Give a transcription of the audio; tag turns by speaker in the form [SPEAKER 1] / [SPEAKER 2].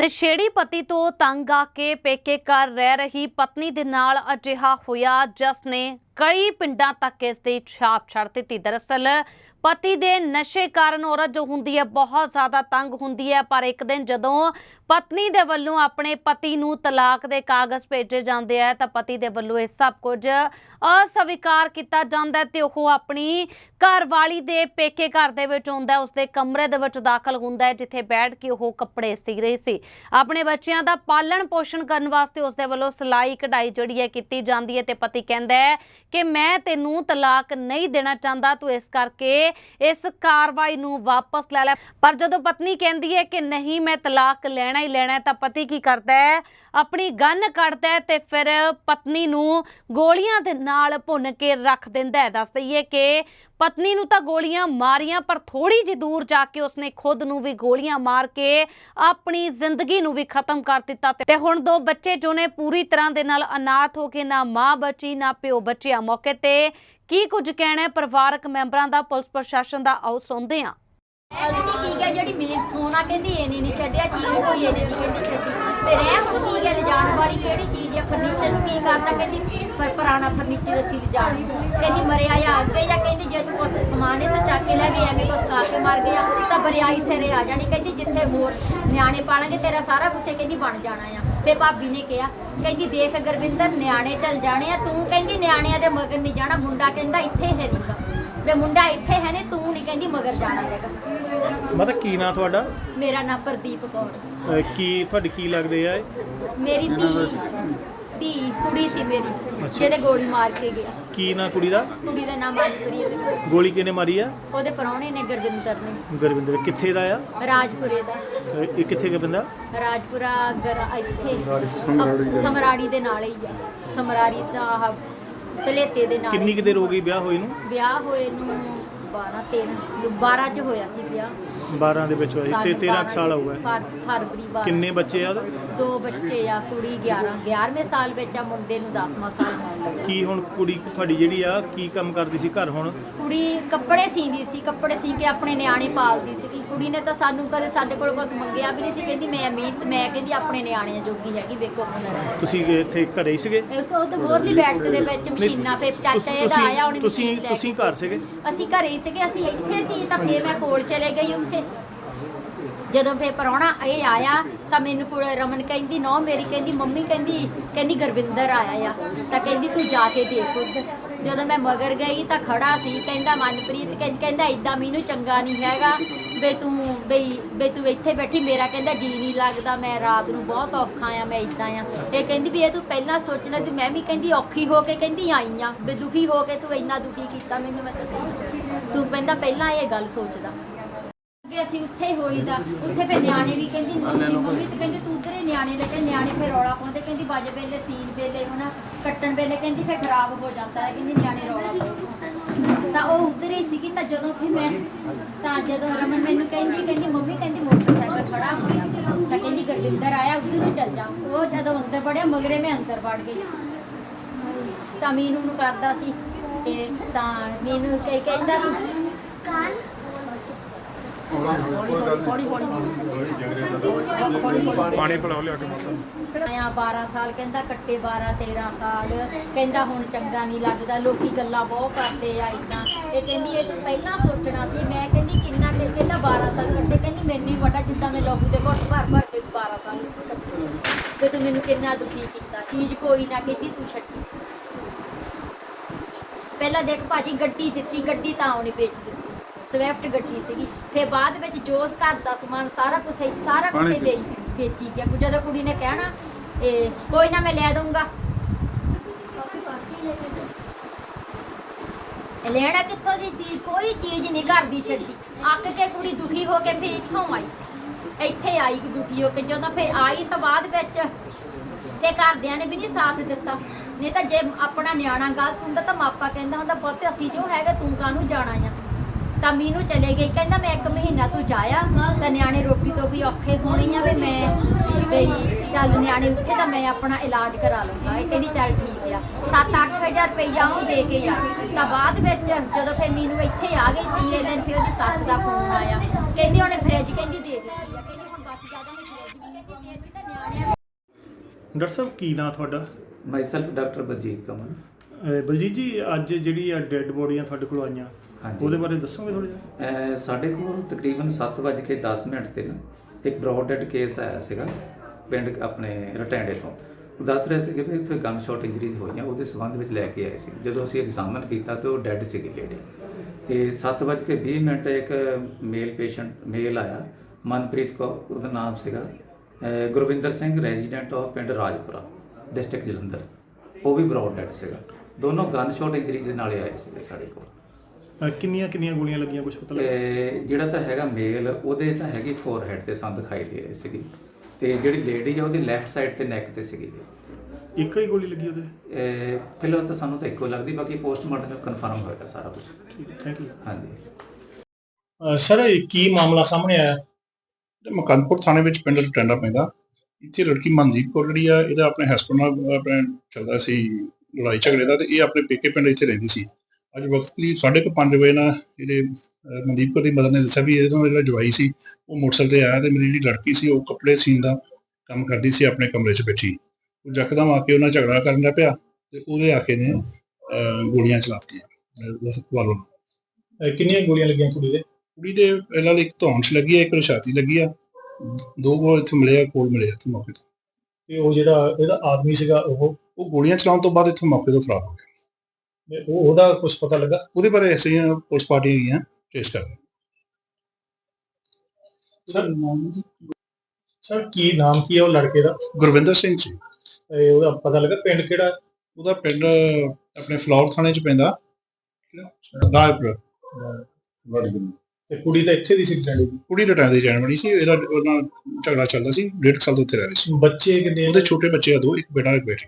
[SPEAKER 1] ਨਸ਼ੇੜੀ ਪਤੀ ਤੋਂ ਤੰਗ ਆ ਕੇ ਪੇਕੇ ਘਰ ਰਹਿ ਰਹੀ ਪਤਨੀ ਦੇ ਨਾਲ ਅਜਿਹਾ ਹੋਇਆ ਜਿਸ ਨੇ ਕਈ ਪਿੰਡਾਂ ਤੱਕ ਇਸ ਦੀ ਛਾਪ ਛੱਡ ਦਿੱਤੀ। ਦਰਅਸਲ ਪਤੀ ਦੇ ਨਸ਼ੇ ਕਾਰਨ ਔਰਤ ਜੋ ਹੁੰਦੀ ਹੈ, ਬਹੁਤ ਜ਼ਿਆਦਾ ਤੰਗ ਹੁੰਦੀ ਹੈ। ਪਰ ਇੱਕ ਦਿਨ ਜਦੋਂ ਪਤਨੀ ਦੇ ਵੱਲੋਂ ਆਪਣੇ ਪਤੀ ਨੂੰ ਤਲਾਕ ਦੇ ਕਾਗਜ਼ ਭੇਜੇ ਜਾਂਦੇ ਆ, ਤਾਂ ਪਤੀ ਦੇ ਵੱਲੋਂ ਇਹ ਸਭ ਕੁਝ ਅਸਵੀਕਾਰ ਕੀਤਾ ਜਾਂਦਾ ਹੈ ਤੇ ਉਹ ਆਪਣੀ ਘਰਵਾਲੀ ਦੇ ਪੇਕੇ ਘਰ ਦੇ ਵਿੱਚ ਹੁੰਦਾ ਉਸਦੇ ਕਮਰੇ ਦੇ ਵਿੱਚ ਦਾਖਲ ਹੁੰਦਾ ਹੈ, ਜਿੱਥੇ ਬੈਠ ਕੇ ਉਹ ਕੱਪੜੇ ਸੀ ਰਹੀ ਸੀ। ਆਪਣੇ ਬੱਚਿਆਂ ਦਾ ਪਾਲਣ ਪੋਸ਼ਣ ਕਰਨ ਵਾਸਤੇ ਉਸਦੇ ਵੱਲੋਂ ਸਿਲਾਈ ਕਢਾਈ ਜਿਹੜੀ ਹੈ ਕੀਤੀ ਜਾਂਦੀ ਹੈ ਤੇ ਪਤੀ ਕਹਿੰਦਾ ਹੈ ਕਿ ਮੈਂ ਤੈਨੂੰ ਤਲਾਕ ਨਹੀਂ ਦੇਣਾ ਚਾਹੁੰਦਾ, ਤੂੰ ਇਸ ਕਰਕੇ ਇਸ ਕਾਰਵਾਈ ਨੂੰ ਵਾਪਸ ਲੈ ਲੈ ਪਰ ਜਦੋਂ ਪਤਨੀ ਕਹਿੰਦੀ ਹੈ ਕਿ ਨਹੀਂ, ਮੈਂ ਤਲਾਕ ਲੈਣਾ ਹੀ ਲੈਣਾ ਤਾਂ ਪਤੀ ਕੀ ਕਰਦਾ ਹੈ? ਆਪਣੀ ਗਨ ਕੱਢਦਾ ਹੈ ਤੇ ਫਿਰ ਪਤਨੀ ਨੂੰ ਗੋਲੀਆਂ ਦੇ ਨਾਲ ਭੁੰਨ ਕੇ ਰੱਖ ਦਿੰਦਾ ਹੈ। ਦੱਸ ਦਈਏ ਕਿ ਪਤਨੀ ਨੂੰ ਤਾਂ ਗੋਲੀਆਂ ਮਾਰੀਆਂ, ਪਰ ਥੋੜੀ ਜਿਹੀ ਦੂਰ ਜਾ ਕੇ ਉਸਨੇ ਖੁਦ ਨੂੰ ਵੀ ਗੋਲੀਆਂ ਮਾਰ ਕੇ ਆਪਣੀ ਜ਼ਿੰਦਗੀ ਨੂੰ ਵੀ ਖਤਮ ਕਰ ਦਿੱਤਾ ਤੇ ਹੁਣ ਦੋ ਬੱਚੇ ਜੋ ਨੇ ਪੂਰੀ ਤਰ੍ਹਾਂ ਦੇ ਨਾਲ ਅਨਾਥ ਹੋ ਕੇ ਨਾ ਮਾਂ ਬਚੀ, ਨਾ ਪਿਓ ਬਚਿਆ। ਮੌਕੇ ਤੇ ਕੀ ਕੁਝ ਕਹਿਣਾ ਹੈ? ਪਰਿਵਾਰਕ ਮੈਂਬਰਾਂ ਦਾ, ਪੁਲਿਸ ਪ੍ਰਸ਼ਾਸਨ ਦਾ ਆਓ ਸੁਣਦੇ ਹਾਂ।
[SPEAKER 2] ਇਹ ਕਹਿੰਦੀ ਕੀ ਗੱਲ ਜਿਹੜੀ ਮੇਨ ਸੋਨਾ ਕਹਿੰਦੀ ਇਹਨੇ ਨਹੀਂ ਛੱਡਿਆ। ਚੀਜ਼ ਕੋਈ ਇਹਨੇ ਨਹੀਂ ਕਹਿੰਦੀ? ਛੱਡੀ। ਤੇ ਰਹਿ ਹੁਣ ਕੀ ਗੱਲ ਜਾਣ ਵਾਲੀ ਕਿਹੜੀ ਚੀਜ਼ ਹੈ ਫਰਨੀਚਰ ਨੂੰ ਕੀ ਕਰਤਾ ਕਹਿੰਦੀ, ਪਰ ਪੁਰਾਣਾ ਫਰਨੀਚਰ ਅਸੀਂ ਲਿਜਾਣੀ ਕਹਿੰਦੀ ਮਰਿਆ ਆ ਅੱਗੇ ਜਾਂ ਕਹਿੰਦੀ, ਜੇ ਤੂੰ ਕੁਛ ਸਮਾਨ ਇਹ ਤੋਂ ਚੱਕ ਕੇ ਲੈ ਗਏ ਐਵੇਂ ਕੁਛ ਖਾ ਕੇ ਮਰ ਗਿਆ ਤਾਂ ਬਰਿਆਈ ਸਿਰੇ ਆ ਜਾਣੀ। ਕਹਿੰਦੀ, ਜਿੱਥੇ ਹੋਰ ਨਿਆਣੇ ਪਾਲਾਂਗੇ ਤੇਰਾ ਸਾਰਾ ਗੁੱਸੇ ਕਹਿੰਦੀ ਬਣ ਜਾਣਾ ਆ। ਤੇ ਭਾਬੀ ਨੇ ਕਿਹਾ, ਕਹਿੰਦੀ, ਦੇਖ ਗੁਰਵਿੰਦਰ, ਨਿਆਣੇ ਚੱਲ ਜਾਣੇ ਆ। ਤੂੰ ਕਹਿੰਦੀ, ਨਿਆਣਿਆਂ ਦੇ ਮਗਰ ਨਹੀਂ ਜਾਣਾ, ਮੁੰਡਾ ਕਹਿੰਦਾ, ਇੱਥੇ ਹੈ ਨਹੀਂਗਾ ਵੇ ਮੁੰਡਾ ਇੱਥੇ ਹੈ ਨੇ ਤੂੰ ਨਹੀਂ ਕਹਿੰਦੀ ਮਗਰ ਜਾਣਾ ਹੈਗਾ।
[SPEAKER 3] ਮਤਲਬ ਕੀ ਨਾਂ ਤੁਹਾਡਾ?
[SPEAKER 2] ਮੇਰਾ ਨਾਮ ਪ੍ਰਦੀਪ ਕੌਰ।
[SPEAKER 3] ਅਹ ਕੀ ਤੁਹਾਡੀ ਕੀ ਲੱਗਦੇ ਆ ਇਹ?
[SPEAKER 2] ਮੇਰੀ ਧੀ ਧੀ ਕੁੜੀ ਸੀ ਮੇਰੀ ਜਿਹਦੇ ਗੋਲੀ ਮਾਰ ਕੇ ਗਿਆ।
[SPEAKER 3] ਕੀ ਨਾਂ ਕੁੜੀ ਦਾ?
[SPEAKER 2] ਕੁੜੀ ਦਾ ਨਾਮ ਮਨਪ੍ਰੀਤ ਹੈ।
[SPEAKER 3] ਗੋਲੀ ਕਿਹਨੇ ਮਾਰੀ ਆ?
[SPEAKER 2] ਉਹਦੇ ਪਰੌਣੇ ਨੇ ਗੁਰਵਿੰਦਰ ਨੇ।
[SPEAKER 3] ਗੁਰਵਿੰਦਰ ਕਿੱਥੇ ਦਾ ਆ?
[SPEAKER 2] ਰਾਜਪੁਰੇ ਦਾ।
[SPEAKER 3] ਅਹ ਇਹ ਕਿੱਥੇ ਦਾ ਬੰਦਾ?
[SPEAKER 2] ਰਾਜਪੁਰਾ ਗਰ ਇੱਥੇ। ਸਮਰਾੜੀ ਦੇ ਨਾਲ ਹੀ ਆ। ਸਮਰਾੜੀ ਦਾ ਆਹ ਤਲੇਤੇ ਦੇ ਨਾਲ
[SPEAKER 3] ਕਿੰਨੀ
[SPEAKER 2] ਹੀ।
[SPEAKER 3] ਕੁ ਦੇਰ ਹੋ ਗਈ ਵਿਆਹ ਹੋਏ ਨੂੰ?
[SPEAKER 2] ਵਿਆਹ ਹੋਏ ਨੂੰ 12 13 12 ਚ ਹੋਇਆ ਸੀ ਵਿਆਹ।
[SPEAKER 3] 12 ਦੇ ਵਿੱਚ ਹੋਏ ਤੇ 13 ਕੁ ਸਾਲ ਹੋਊਗਾ
[SPEAKER 2] ਫਰ- ਫਰਵਰੀ 12
[SPEAKER 3] ਕਿੰਨੇ ਬੱਚੇ ਆ ਉਹਦੇ?
[SPEAKER 2] ਦੋ ਬੱਚੇ ਆ ਕੁੜੀ 11 11ਵੇਂ ਸਾਲ ਵਿੱਚ ਆ ਮੁੰਡੇ ਨੂੰ 10ਵਾਂ ਸਾਲ ਹੋਣ ਲੱਗਾ।
[SPEAKER 3] ਕੀ ਹੁਣ ਕੁੜੀ ਤੁਹਾਡੀ ਜਿਹੜੀ ਆ ਕੀ ਕੰਮ ਕਰਦੀ ਸੀ ਘਰ ਹੁਣ?
[SPEAKER 2] ਕੁੜੀ ਕੱਪੜੇ ਸੀਂਦੀ ਸੀ। ਕੱਪੜੇ ਸੀ ਕੇ ਆਪਣੇ ਨਿਆਣੇ ਪਾਲਦੀ ਕੁੜੀ ਨੇ ਤਾਂ ਸਾਨੂੰ ਕਦੇ ਸਾਡੇ ਕੋਲ ਕੁਝ ਮੰਗਿਆ ਵੀ ਨਹੀਂ ਸੀ। ਕਹਿੰਦੀ ਮੈਂ ਮਿਹਨਤ ਮੈਂ ਕਹਿੰਦੀ ਆਪਣੇ ਨਿਆਣਿਆਂ ਜੋਗੀ ਹੈਗੀ ਵੇਖੋ ਹੁਨਰ
[SPEAKER 3] ਤੁਸੀਂ ਇੱਥੇ ਘਰੇ ਹੀ ਸੀਗੇ?
[SPEAKER 2] ਇੱਕ ਉਹ ਤੇ ਬੋਰਲੀ ਬੈਠਕ ਦੇ ਵਿੱਚ ਮਸ਼ੀਨਾਂ ਤੇ ਚਾਚਾ ਇਹਦਾ ਆਇਆ ਉਹਨੇ
[SPEAKER 3] ਤੁਸੀਂ
[SPEAKER 2] ਮਸ਼ੀਨ ਲੈ ਕੇ।
[SPEAKER 3] ਤੁਸੀਂ ਘਰ ਸੀਗੇ?
[SPEAKER 2] ਅਸੀਂ ਘਰੇ ਹੀ ਸੀਗੇ ਅਸੀਂ ਇੱਥੇ ਸੀ ਤਾਂ ਫੇਰ ਮੈਂ ਕੋਲ ਚਲੇ ਗਈ ਉੱਥੇ। ਜਦੋਂ ਫੇਰ ਪਰੌਣਾ ਇਹ ਆਇਆ ਤਾਂ ਮੈਨੂੰ ਕੋਲ ਰਮਨ ਕਹਿੰਦੀ, ਨੋ ਮੇਰੀ ਕਹਿੰਦੀ, ਮੰਮੀ ਕਹਿੰਦੀ ਕਹਿੰਦੀ ਗੁਰਵਿੰਦਰ ਆਇਆ ਆ। ਤਾਂ ਕਹਿੰਦੀ, ਤੂੰ ਜਾ ਕੇ ਦੇਖ ਉੱਧਰ। ਜਦੋਂ ਮੈਂ ਮਗਰ ਗਈ ਤਾਂ ਖੜਾ ਸੀ, ਕਹਿੰਦਾ, ਮਨਪ੍ਰੀਤ ਕਹਿੰ- ਕਹਿੰਦਾ ਇਦਾਂ ਮੈਨੂੰ ਚੰਗਾ ਨਹੀਂ ਹੈਗਾ ਬਈ ਤੂੰ ਬਈ ਬਈ ਤੂੰ ਇੱਥੇ ਬੈਠੀ। ਮੇਰਾ ਕਹਿੰਦਾ, ਜੀ ਨਹੀਂ ਲੱਗਦਾ, ਮੈਂ ਰਾਤ ਨੂੰ ਬਹੁਤ ਔਖਾ ਆ, ਮੈਂ ਇਦਾਂ ਆ। ਇਹ ਕਹਿੰਦੀ ਵੀ ਇਹ ਤੂੰ ਪਹਿਲਾਂ ਸੋਚਣਾ ਸੀ, ਮੈਂ ਵੀ ਕਹਿੰਦੀ ਔਖੀ ਹੋ ਕੇ ਕਹਿੰਦੀ ਆਈ ਆ, ਵੀ ਦੁਖੀ ਹੋ ਕੇ ਤੂੰ ਇੰਨਾ ਦੁਖੀ ਕੀਤਾ ਮੈਨੂੰ ਮੈਂ ਤਾਂ ਤੂੰ ਕਹਿੰਦਾ, ਪਹਿਲਾਂ ਇਹ ਗੱਲ ਸੋਚਦਾ। ਅੱਗੇ ਅਸੀਂ ਉੱਥੇ ਹੋਈਦਾ ਉੱਥੇ ਫੇ ਨਿਆਣੇ ਵੀ ਕਹਿੰਦੀ ਮੰਮੀ ਤੇ ਕਹਿੰਦੀ ਤੂੰ ਉਧਰੇ ਨਿਆਣੇ ਲੈ ਕੇ ਨਿਆਣੇ ਫੇ ਰੌਲਾ ਪਾਉਂਦੇ ਕਹਿੰਦੀ ਬਾਜ ਵੇਲੇ ਸੀਨ ਵੇਲੇ ਹੁਣ ਕੱਟਣ ਵੇਲੇ ਕਹਿੰਦੀ ਫੇ ਖਰਾਬ ਹੋ ਜਾਂਦਾ ਹੈ ਕਹਿੰਦੀ ਨਿਆਣੇ ਰੌਲਾ ਪਾਉਂਦੇ। ਤਾਂ ਉਹ ਉਧਰੇ ਹੀ ਸੀਗੀ ਤਾਂ ਜਦੋਂ ਫੇ ਮੈਂ ਤਾਂ ਜਦੋਂ ਰਮਨ ਮੈਨੂੰ ਕਹਿੰਦੀ ਕਹਿੰਦੀ ਮੰਮੀ ਕਹਿੰਦੀ ਮੋਟਰਸਾਈਕਲ ਖੜਾ ਹੋਇਆ ਤਾਂ ਕਹਿੰਦੀ ਗੁਰਵਿੰਦਰ ਆਇਆ ਉਧਰ ਨੂੰ ਚੱਲ ਜਾ। ਉਹ ਜਦੋਂ ਅੰਦਰ ਵੜਿਆ ਮਗਰੇ ਮੈਂ ਅੰਦਰ ਵੜ ਗਈ। ਤਾਂ ਮੀਨੂ ਨੂੰ ਕਰਦਾ ਸੀ ਤੇ ਤਾਂ ਮੀਨੂ ਕਹੀ ਕਹਿੰਦਾ ਤੂੰ
[SPEAKER 4] ਪਾਣੀ ਪਿਲਾਓ, ਲਿਆ ਕੇ
[SPEAKER 2] ਆਇਆ 12 ਸਾਲ, ਕਹਿੰਦਾ ਕੱਟੇ 12 13 ਸਾਲ। ਕਹਿੰਦਾ ਹੁਣ ਚੰਗਾ ਨਹੀਂ ਲੱਗਦਾ, ਲੋਕੀ ਗੱਲਾਂ ਬਹੁਤ ਕਰਦੇ ਆ ਇਦਾਂ ਇਹ ਕਹਿੰਦੀ, ਇਹ ਤੂੰ ਪਹਿਲਾਂ ਸੋਚਣਾ ਸੀ। ਮੈਂ ਕਹਿੰਦੀ, ਕਿੰਨਾ ਕਿ ਕਹਿੰਦਾ 12 ਸਾਲ ਕੱਟੇ। ਕਹਿੰਦੀ, ਮੈਨੂੰ ਹੀ ਪਤਾ ਜਿੱਦਾਂ ਮੈਂ ਲੋਕੂ ਦੇ ਘੁੱਟ ਭਰ ਭਰ ਕੇ 12 ਸਾਲ ਕੱਟੇ। ਤੇ ਤੂੰ ਮੈਨੂੰ ਕਿੰਨਾ ਦੁਖੀ ਕੀਤਾ। ਚੀਜ਼ ਕੋਈ ਨਾ ਕਹਿੰਦੀ, ਤੂੰ ਛੱਡੀ। ਪਹਿਲਾਂ ਦੇਖ ਭਾਜੀ, ਗੱਡੀ ਦਿੱਤੀ, ਗੱਡੀ ਤਾਂ ਉਹਨੇ ਵੇਚ ਦਿੱਤੀ। ਸਵਿਫਟ ਗੱਡੀ ਸੀਗੀ। ਫਿਰ ਬਾਅਦ ਵਿੱਚ ਜੋਸ ਘਰ ਦਾ ਸਮਾਨ ਸਾਰਾ ਕੁਝ ਸਾਰਾ ਕੁਝ ਦੇ ਵੇਚੀ ਗਿਆ। ਜਦੋਂ ਕੁੜੀ ਨੇ ਕਹਿਣਾ ਇਹ ਕੋਈ ਨਾ ਮੈਂ ਲੈ ਦਊਂਗਾ। ਲੈਣਾ ਕਿੱਥੋਂ ਸੀ? ਸੀ ਕੋਈ ਚੀਜ਼ ਨਹੀਂ ਘਰ ਦੀ ਛੱਡੀ। ਅੱਕ ਕੇ ਕੁੜੀ ਦੁਖੀ ਹੋ ਕੇ ਫਿਰ ਇੱਥੋਂ ਆਈ। ਇੱਥੇ ਆਈ ਕਿ ਦੁਖੀ ਹੋ ਕੇ। ਜਦੋਂ ਫਿਰ ਆਈ ਤਾਂ ਬਾਅਦ ਵਿੱਚ ਤੇ ਘਰਦਿਆਂ ਨੇ ਵੀ ਨਹੀਂ ਸਾਥ ਦਿੱਤਾ। ਨਹੀਂ ਤਾਂ ਜੇ ਆਪਣਾ ਨਿਆਣਾ ਗਲਤ ਹੁੰਦਾ ਤਾਂ ਮਾਪਾ ਕਹਿੰਦਾ ਹੁੰਦਾ ਪੁੱਤ ਅਸੀਂ ਜੋ ਹੈਗਾ ਤੂੰ ਕਾਹਨੂੰ ਜਾਣਾ ਆ? ਤਾਂ ਮੀਨੂ ਚਲੇ ਗਈ। ਕਹਿੰਦਾ ਮੈਂ ਇੱਕ ਮਹੀਨਾ ਤੂੰ ਜਾਇਆ ਤਾਂ ਨਿਆਣੇ ਰੋਟੀ ਤੋਂ ਵੀ ਔਖੇ ਹੋਣੇ ਆ ਵੀ ਮੈਂ ਬਈ ਚੱਲ ਨਿਆਣੇ ਉੱਥੇ ਤਾਂ ਮੈਂ ਆਪਣਾ ਇਲਾਜ ਕਰਾ ਲੂੰਗਾ ਇਹ ਕਹਿੰਦੀ ਚੱਲ ਠੀਕ ਆ। 7-8000 ਰੁਪਈਆ ਉਹ ਦੇ ਕੇ ਆ। ਤਾਂ ਬਾਅਦ ਵਿੱਚ ਜਦੋਂ ਫਿਰ ਮੀਨੂ ਇੱਥੇ ਆ ਗਈ ਤੀਏ ਦਿਨ ਫਿਰ ਉਹਦੀ ਸੱਸ ਦਾ ਫੋਨ ਆਇਆ। ਕਹਿੰਦੀ ਉਹਨੇ ਫ੍ਰਿਜ ਕਹਿੰਦੀ ਦੇ ਦਿੱਤੀ ਆ ਕਹਿੰਦੀ ਹੁਣ ਬਸ ਜ਼ਿਆਦਾ ਨਹੀਂ ਫ੍ਰਿਜ ਵੀ ਕਹਿੰਦੀ ਦੇ
[SPEAKER 3] ਡਾਕਟਰ ਸਾਹਿਬ ਕੀ ਨਾਂ ਤੁਹਾਡਾ?
[SPEAKER 5] ਮਾਈਸੈਲਫ ਡਾਕਟਰ ਬਲਜੀਤ ਕਮਲ
[SPEAKER 3] ਬਲਜੀਤ ਜੀ ਅੱਜ ਜਿਹੜੀ ਆ ਡੈੱਡ ਬੋਡੀਆਂ ਤੁਹਾਡੇ ਕੋਲ ਆਈਆਂ
[SPEAKER 5] ਹਾਂਜੀ।
[SPEAKER 3] ਉਹਦੇ ਬਾਰੇ ਦੱਸੋਗੇ ਥੋੜਾ ਜਿਹਾ?
[SPEAKER 5] ਸਾਡੇ ਕੋਲ ਤਕਰੀਬਨ 7:10 ਮਿੰਟ ਤੇ ਨਾ ਇੱਕ ਬ੍ਰੌਡ ਡੈਡ ਕੇਸ ਆਇਆ ਸੀਗਾ ਪਿੰਡ ਆਪਣੇ ਰਟੈਂਡੇ ਤੋਂ। ਉਹ ਦੱਸ ਰਹੇ ਸੀ ਕਿ ਵੀ ਇੱਥੇ ਗਨ ਸ਼ਾਟ ਇੰਜਰੀਜ਼ ਹੋਈਆਂ ਉਹਦੇ ਸੰਬੰਧ ਵਿੱਚ ਲੈ ਕੇ ਆਏ ਸੀ। ਜਦੋਂ ਅਸੀਂ ਐਗਜ਼ਾਮਨ ਕੀਤਾ ਤੇ ਉਹ ਡੈੱਡ ਸੀਗੀ ਲੇਡੀ ਤੇ 7:20 ਮਿੰਟ ਇੱਕ ਮੇਲ ਪੇਸ਼ੈਂਟ ਮੇਲ ਆਇਆ ਮਨਪ੍ਰੀਤ ਕੌਰ ਉਹਦਾ ਨਾਮ ਸੀਗਾ। ਗੁਰਵਿੰਦਰ ਸਿੰਘ ਰੈਜ਼ੀਡੈਂਟ ਆਫ ਪਿੰਡ ਰਾਜਪੁਰਾ ਡਿਸਟ੍ਰਿਕਟ ਜਲੰਧਰ। ਉਹ ਵੀ ਬ੍ਰੌਡ ਡੈਡ ਸੀਗਾ। ਦੋਨੋਂ ਗਨ ਸ਼ਾਟ ਇੰਜਰੀਜ਼ ਦੇ ਨਾਲ ਆਏ ਸੀਗੇ ਸਾਡੇ ਕੋਲ।
[SPEAKER 3] ਅਹ ਕਿੰਨੀਆਂ ਕਿੰਨੀਆਂ ਗੋਲੀਆਂ ਲੱਗੀਆਂ ਕੁਝ ਪਤਾ ਲੱਗਾ?
[SPEAKER 5] ਤੇ ਜਿਹੜਾ ਤਾਂ ਹੈਗਾ ਮੇਲ ਉਹਦੇ ਤਾਂ ਹੈਗੀ ਫੋਰਹੈਡ ਤੇ ਸਾਨੂੰ ਦਿਖਾਈ ਦੇ ਰਹੀ ਸੀਗੀ। ਤੇ ਜਿਹੜੀ ਲੇਡੀ ਆ ਉਹਦੀ ਲੈਫਟ ਸਾਈਡ ਤੇ ਨੈਕ ਤੇ ਸੀਗੀ।
[SPEAKER 3] ਇੱਕ ਹੀ ਗੋਲੀ ਲੱਗੀ ਉਹਦੇ?
[SPEAKER 5] ਇਹ ਫਿਲਹਾਲ ਤਾਂ ਸਾਨੂੰ ਤਾਂ ਇੱਕੋ ਲੱਗਦੀ ਬਾਕੀ ਪੋਸਟਮਾਰਟਮ ਕਨਫਰਮ ਹੋਏਗਾ ਸਾਰਾ ਕੁਝ
[SPEAKER 3] ਠੀਕ ਥੈਂਕ ਯੂ
[SPEAKER 5] ਹਾਂਜੀ।
[SPEAKER 3] ਸਰ ਇਹ ਕੀ ਮਾਮਲਾ ਸਾਹਮਣੇ ਆਇਆ?
[SPEAKER 6] ਤੇ ਮਕੰਦਪੁਰ ਥਾਣੇ ਵਿੱਚ ਪਿੰਡ ਟੈਂਡਾ ਪੈਂਦਾ। ਇੱਥੇ ਲੜਕੀ ਮਨਦੀਪ ਕੌਰ ਜਿਹੜੀ ਆ ਇਹਦਾ ਆਪਣੇ ਹਸਬੰਡ ਨਾਲ ਆਪਣੇ ਚੱਲਦਾ ਸੀ ਲੜਾਈ ਝਗੜੇ ਦਾ ਤੇ ਇਹ ਆਪਣੇ ਪੇਕੇ ਪਿੰਡ ਇੱਥੇ ਰਹਿੰਦੀ ਸੀ। ਅੱਜ ਵਕਤ ਕਰੀਬ 5:30 ਵਜੇ ਨਾ ਜਿਹੜੇ ਮਨਦੀਪ ਕੌਰ ਦੀ ਮਦਰ ਨੇ ਦੱਸਿਆ ਵੀ ਇਹਦਾ ਜਿਹੜਾ ਜਵਾਈ ਸੀ ਉਹ ਮੋਟਰਸਾਈਕਲ ਤੇ ਆਇਆ ਤੇ ਮੇਰੀ ਜਿਹੜੀ ਲੜਕੀ ਸੀ ਉਹ ਕੱਪੜੇ ਸੀਨ ਦਾ ਕੰਮ ਕਰਦੀ ਸੀ ਆਪਣੇ ਕਮਰੇ 'ਚ ਬੈਠੀ। ਉਹ ਯਕਦਮ ਆ ਕੇ ਉਹਨਾਂ ਝਗੜਾ ਕਰਨ ਲੱਗ ਪਿਆ ਤੇ ਉਹਦੇ ਆ ਕੇ ਨੇ ਗੋਲੀਆਂ ਚਲਾਤੀਆਂ। ਵੱਲੋਂ
[SPEAKER 3] ਕਿੰਨੀਆਂ ਗੋਲੀਆਂ ਲੱਗੀਆਂ ਕੁੜੀ ਦੇ?
[SPEAKER 6] ਕੁੜੀ ਦੇ ਇਹਨਾਂ ਲਈ ਇੱਕ ਧੌਣ 'ਚ ਲੱਗੀ ਆ ਇੱਕ ਛਾਤੀ ਲੱਗੀ ਆ। ਦੋ ਗੋਲ ਇੱਥੇ ਮਿਲੇ ਆ ਕੋਲ ਮਿਲੇ ਆ ਇੱਥੇ ਮੌਕੇ ਤੇ।
[SPEAKER 3] ਤੇ ਉਹ ਜਿਹੜਾ ਇਹਦਾ ਆਦਮੀ ਸੀਗਾ ਉਹ?
[SPEAKER 6] ਉਹ ਗੋਲੀਆਂ ਚਲਾਉਣ ਤੋਂ ਬਾਅਦ ਇੱਥੋਂ ਮੌਕੇ ਤੋਂ ਫਰਾਰ ਹੋ ਗਿਆ।
[SPEAKER 3] ਉਹ ਉਹਦਾ ਕੁਝ ਪਤਾ ਲੱਗਾ
[SPEAKER 6] ਉਹਦੇ ਬਾਰੇ ਅਸੀਂ ਪੁਲਿਸ ਪਾਰਟੀਆਂ ਗਈਆਂ ਚੇਸ ਕਰ
[SPEAKER 3] ਸਰ ਸਰ ਕੀ ਨਾਮ ਕੀ ਹੈ ਉਹ ਲੜਕੇ ਦਾ?
[SPEAKER 6] ਗੁਰਵਿੰਦਰ ਸਿੰਘ ਜੀ।
[SPEAKER 3] ਇਹ ਉਹਦਾ ਪਤਾ ਲੱਗਾ ਪਿੰਡ ਕਿਹੜਾ?
[SPEAKER 6] ਉਹਦਾ ਪਿੰਡ ਆਪਣੇ ਫਲੌਰ ਥਾਣੇ 'ਚ ਪੈਂਦਾ। ਰਾਜਪੁਰ।
[SPEAKER 3] ਤੇ ਕੁੜੀ ਤਾਂ ਇੱਥੇ ਦੀ ਸੀ ਦੀ?
[SPEAKER 6] ਕੁੜੀ ਲਟਾਂ ਦੀ ਜਾਣ ਬਣੀ ਸੀ। ਇਹਦਾ ਉਹਨਾਂ ਝਗੜਾ ਚੱਲਦਾ ਸੀ ਡੇਢ ਕੁ ਸਾਲ ਤੋਂ ਉੱਥੇ ਰਹਿ ਰਹੀ ਸੀ।
[SPEAKER 3] ਬੱਚੇ ਕਿੰਨੇ?
[SPEAKER 6] ਉਹਦੇ ਛੋਟੇ ਬੱਚੇ ਆ ਦੋ ਇੱਕ ਬੇਟਾ ਇੱਕ ਬੇਟੀ।